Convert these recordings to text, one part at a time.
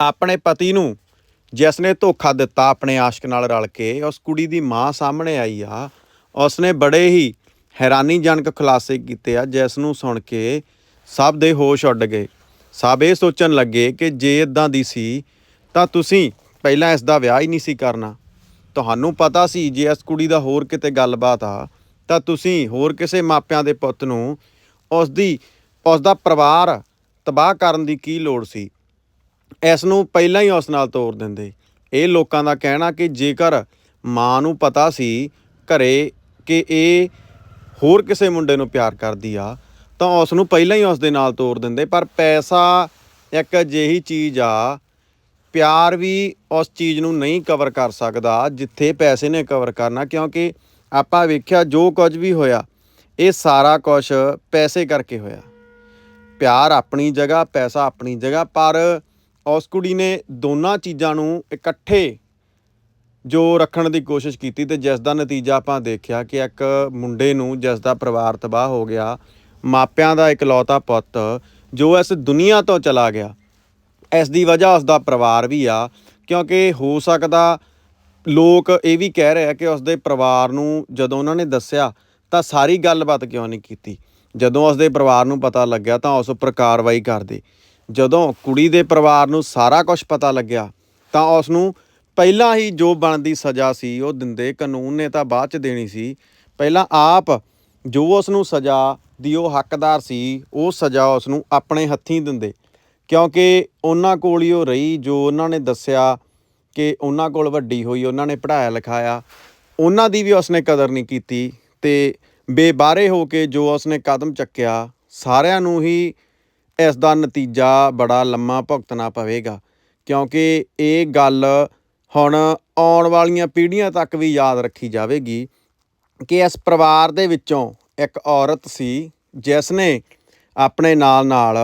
ਆਪਣੇ ਪਤੀ ਨੂੰ ਜਿਸ ਨੇ ਧੋਖਾ ਦਿੱਤਾ ਆਪਣੇ ਆਸ਼ਕ ਨਾਲ ਰਲ ਕੇ, ਉਸ ਕੁੜੀ ਦੀ ਮਾਂ ਸਾਹਮਣੇ ਆਈ ਆ। ਉਸ ਨੇ ਬੜੇ ਹੀ ਹੈਰਾਨੀਜਨਕ ਖੁਲਾਸੇ ਕੀਤੇ ਆ ਜਿਸ ਨੂੰ ਸੁਣ ਕੇ ਸਭ ਦੇ ਹੋਸ਼ ਉੱਡ ਗਏ। ਸਭ ਇਹ ਸੋਚਣ ਲੱਗੇ ਕਿ ਜੇ ਇਦਾਂ ਦੀ ਸੀ, ਤਾਂ ਤੁਸੀਂ ਪਹਿਲਾਂ ਇਸ ਦਾ ਵਿਆਹ ਹੀ ਨਹੀਂ ਸੀ ਕਰਨਾ। ਤੁਹਾਨੂੰ ਪਤਾ ਸੀ, ਜੇ ਇਸ ਕੁੜੀ ਦਾ ਹੋਰ ਕਿਤੇ ਗੱਲਬਾਤ ਆ, ਤਾਂ ਤੁਸੀਂ ਹੋਰ ਕਿਸੇ ਮਾਪਿਆਂ ਦੇ ਪੁੱਤ ਨੂੰ ਉਸ ਦੀ ਉਸ ਦਾ ਪਰਿਵਾਰ ਤਬਾਹ ਕਰਨ ਦੀ ਕੀ ਲੋੜ ਸੀ। ਇਸ ਨੂੰ ਪਹਿਲਾਂ ਹੀ ਉਸ ਨਾਲ ਤੋਰ ਦਿੰਦੇ। ਇਹ ਲੋਕਾਂ ਦਾ ਕਹਿਣਾ ਕਿ ਜੇਕਰ ਮਾਂ ਨੂੰ ਪਤਾ ਸੀ ਘਰੇ ਕਿ ਇਹ ਹੋਰ ਕਿਸੇ ਮੁੰਡੇ ਨੂੰ ਪਿਆਰ ਕਰਦੀ ਆ, ਤਾਂ ਉਸ ਨੂੰ ਪਹਿਲਾਂ ਹੀ ਉਸ ਦੇ ਨਾਲ ਤੋਰ ਦਿੰਦੇ। ਪਰ ਪੈਸਾ ਇੱਕ ਅਜਿਹੀ ਚੀਜ਼ ਆ, ਪਿਆਰ ਵੀ ਉਸ ਚੀਜ਼ ਨੂੰ ਨਹੀਂ ਕਵਰ ਕਰ ਸਕਦਾ ਜਿੱਥੇ ਪੈਸੇ ਨੇ ਕਵਰ ਕਰਨਾ, ਕਿਉਂਕਿ ਆਪਾਂ ਵੇਖਿਆ ਜੋ ਕੁਝ ਵੀ ਹੋਇਆ, ਇਹ ਸਾਰਾ ਕੁਝ ਪੈਸੇ ਕਰਕੇ ਹੋਇਆ। ਪਿਆਰ ਆਪਣੀ ਜਗ੍ਹਾ, ਪੈਸਾ ਆਪਣੀ ਜਗ੍ਹਾ, ਪਰ ਉਸ ਕੁੜੀ ਨੇ ਦੋਨਾਂ ਚੀਜ਼ਾਂ ਨੂੰ ਇਕੱਠੇ ਜੋ ਰੱਖਣ ਦੀ ਕੋਸ਼ਿਸ਼ ਕੀਤੀ ਤੇ ਜਿਸ ਦਾ ਨਤੀਜਾ ਆਪਾਂ ਦੇਖਿਆ ਕਿ ਇੱਕ ਮੁੰਡੇ ਨੂੰ ਜਿਸ ਦਾ ਪਰਿਵਾਰ ਤਬਾਹ ਹੋ ਗਿਆ, ਮਾਪਿਆਂ ਦਾ ਇਕਲੌਤਾ ਪੁੱਤ ਜੋ ਇਸ ਦੁਨੀਆ ਤੋਂ ਚਲਾ ਗਿਆ, ਇਸ ਦੀ ਵਜ੍ਹਾ ਉਸ ਦਾ ਪਰਿਵਾਰ ਵੀ ਆ, ਕਿਉਂਕਿ ਹੋ ਸਕਦਾ ਲੋਕ ਇਹ ਵੀ ਕਹਿ ਰਹੇ ਆ ਕਿ ਉਸ ਦੇ ਪਰਿਵਾਰ ਨੂੰ ਜਦੋਂ ਉਹਨਾਂ ਨੇ ਦੱਸਿਆ ਤਾਂ ਸਾਰੀ ਗੱਲਬਾਤ ਕਿਉਂ ਨਹੀਂ ਕੀਤੀ? ਜਦੋਂ ਉਸ ਦੇ ਪਰਿਵਾਰ ਨੂੰ ਪਤਾ ਲੱਗਿਆ ਤਾਂ ਉਸ ਉੱਪਰ ਕਾਰਵਾਈ ਕਰਦੇ ਜਦੋਂ ਕੁੜੀ ਦੇ ਪਰਿਵਾਰ ਨੂੰ ਸਾਰਾ ਕੁਝ ਪਤਾ ਲੱਗਿਆ, ਤਾਂ ਉਸ ਨੂੰ ਪਹਿਲਾਂ ਹੀ ਜੋ ਬਣਦੀ ਸਜ਼ਾ ਸੀ, ਉਹ ਦਿੰਦੇ ਕਾਨੂੰਨ ਨੇ ਤਾਂ ਬਾਅਦ ਚ ਦੇਣੀ ਸੀ। ਪਹਿਲਾਂ ਆਪ ਜੋ ਉਸ ਨੂੰ ਸਜ਼ਾ ਦੀ ਉਹ ਹੱਕਦਾਰ ਸੀ, ਉਹ ਸਜ਼ਾ ਉਸ ਨੂੰ ਆਪਣੇ ਹੱਥੀਂ ਦਿੰਦੇ। ਕਿਉਂਕਿ ਉਹਨਾਂ ਕੋਲ ਹੀ ਉਹ ਰਹੀ, ਜੋ ਉਹਨਾਂ ਨੇ ਦੱਸਿਆ ਕਿ ਉਹਨਾਂ ਕੋਲ ਵੱਡੀ ਹੋਈ, ਉਹਨਾਂ ਨੇ ਪੜ੍ਹਾਇਆ ਲਿਖਾਇਆ। ਉਹਨਾਂ ਦੀ ਵੀ ਉਸਨੇ ਕਦਰ ਨਹੀਂ ਕੀਤੀ ਤੇ ਬੇਬਾਰੇ ਹੋ ਕੇ ਜੋ ਉਸਨੇ ਕਦਮ ਚੱਕਿਆ, ਸਾਰਿਆਂ ਨੂੰ ਹੀ ਇਸ ਦਾ ਨਤੀਜਾ ਬੜਾ ਲੰਮਾ ਭੁਗਤਣਾ ਪਵੇਗਾ, ਕਿਉਂਕਿ ਇਹ ਗੱਲ ਹੁਣ ਆਉਣ ਵਾਲੀਆਂ ਪੀੜ੍ਹੀਆਂ ਤੱਕ ਵੀ ਯਾਦ ਰੱਖੀ ਜਾਵੇਗੀ ਕਿ ਇਸ ਪਰਿਵਾਰ ਦੇ ਵਿੱਚੋਂ ਇੱਕ ਔਰਤ ਸੀ, ਜਿਸ ਨੇ ਆਪਣੇ ਨਾਲ ਨਾਲ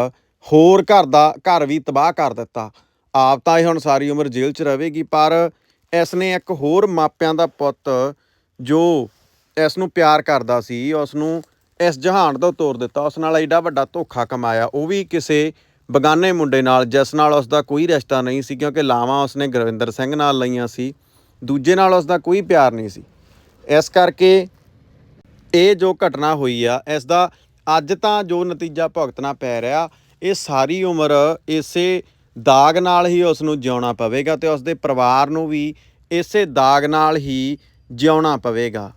ਹੋਰ ਘਰ ਦਾ ਘਰ ਵੀ ਤਬਾਹ ਕਰ ਦਿੱਤਾ। ਆਪ ਤਾਂ ਇਹ ਹੁਣ ਸਾਰੀ ਉਮਰ ਜੇਲ੍ਹ 'ਚ ਰਹੇਗੀ, ਪਰ ਇਸ ਨੇ ਇੱਕ ਹੋਰ ਮਾਪਿਆਂ ਦਾ ਪੁੱਤ ਜੋ ਇਸ ਨੂੰ ਪਿਆਰ ਕਰਦਾ ਸੀ, ਉਸ ਨੂੰ ਇਸ ਜਹਾਨ ਤੋਂ ਤੋਰ ਦਿੱਤਾ। ਉਸ ਨਾਲ ਐਡਾ ਵੱਡਾ ਧੋਖਾ ਕਮਾਇਆ। ਉਹ ਵੀ ਕਿਸੇ ਬਗਾਨੇ ਮੁੰਡੇ ਨਾਲ, ਜਿਸ ਨਾਲ ਉਸ ਦਾ ਕੋਈ ਰਿਸ਼ਤਾ ਨਹੀਂ ਸੀ, ਕਿਉਂਕਿ ਲਾਵਾਂ ਉਸਨੇ ਗੁਰਵਿੰਦਰ ਸਿੰਘ ਨਾਲ ਲਈਆਂ ਸੀ। ਦੂਜੇ ਨਾਲ ਉਸ ਦਾ ਕੋਈ ਪਿਆਰ ਨਹੀਂ ਸੀ। ਇਸ ਕਰਕੇ ਇਹ ਜੋ ਘਟਨਾ ਹੋਈ ਆ, ਇਸ ਦਾ ਅੱਜ ਤਾਂ ਜੋ ਨਤੀਜਾ ਭੁਗਤਣਾ ਪੈ ਰਿਹਾ, ਇਹ ਸਾਰੀ ਉਮਰ ਇਸੇ ਦਾਗ ਨਾਲ ਹੀ ਉਸ ਨੂੰ ਜਿਉਣਾ ਪਵੇਗਾ ਤੇ ਉਸ ਦੇ ਪਰਿਵਾਰ ਨੂੰ ਵੀ ਇਸੇ ਦਾਗ ਨਾਲ ਹੀ ਜਿਉਣਾ ਪਵੇਗਾ।